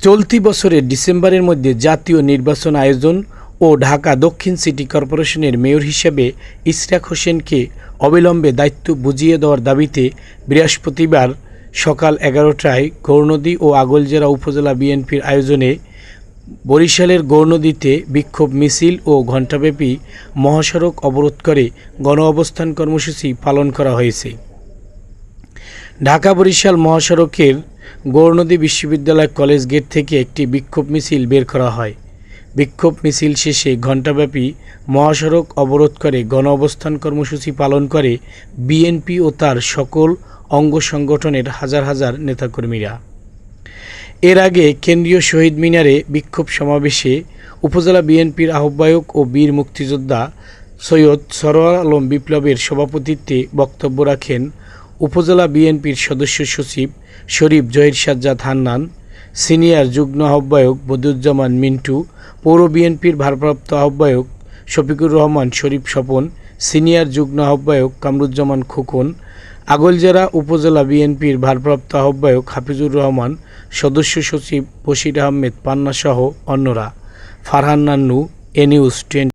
চলতি বছরের ডিসেম্বরের মধ্যে জাতীয় নির্বাচন আয়োজন ও ঢাকা দক্ষিণ সিটি কর্পোরেশনের মেয়র হিসেবে ইশরাক হোসেনকে অবিলম্বে দায়িত্ব বুঝিয়ে দেওয়ার দাবিতে বৃহস্পতিবার সকাল এগারোটায় গৌরনদী ও আগলজেরা উপজেলা বিএনপির আয়োজনে বরিশালের গৌরনদীতে বিক্ষোভ মিছিল ও ঘণ্টাব্যাপী মহাসড়ক অবরোধ করে গণ অবস্থান কর্মসূচি পালন করা হয়েছে। ঢাকা বরিশাল মহাসড়কের গৌরনদী বিশ্ববিদ্যালয় কলেজ গেট থেকে একটি বিক্ষোভ মিছিল বের করা হয়। বিক্ষোভ মিছিল শেষে ঘণ্টাব্যাপী মহাসড়ক অবরোধ করে গণ অবস্থান কর্মসূচি পালন করে বিএনপি ও তার সকল অঙ্গ সংগঠনের হাজার হাজার নেতাকর্মীরা। এর আগে কেন্দ্রীয় শহীদ মিনারে বিক্ষোভ সমাবেশে উপজেলা বিএনপির আহ্বায়ক ও বীর মুক্তিযোদ্ধা সৈয়দ সরোয়ার আলম বিপ্লবের সভাপতিত্বে বক্তব্য রাখেন উপজেলা বিএনপির সদস্য সচিব শরীফ জহির সাজ্জাদ হান্নান, সিনিয়র যুগ্ম আহ্বায়ক বদুজ্জামান মিন্টু, পৌর বিএনপির ভারপ্রাপ্ত আহ্বায়ক শফিকুর রহমান শরীফ স্বপন, সিনিয়র যুগ্ম আহ্বায়ক কামরুজ্জামান খোকন, আগলজেরা উপজেলা বিএনপির ভারপ্রাপ্ত আহ্বায়ক হাফিজুর রহমান, সদস্য সচিব বশির আহমেদ পান্নাসহ অন্যরা। ফারহান নান্নু, এ নিউজ টোয়েন্টি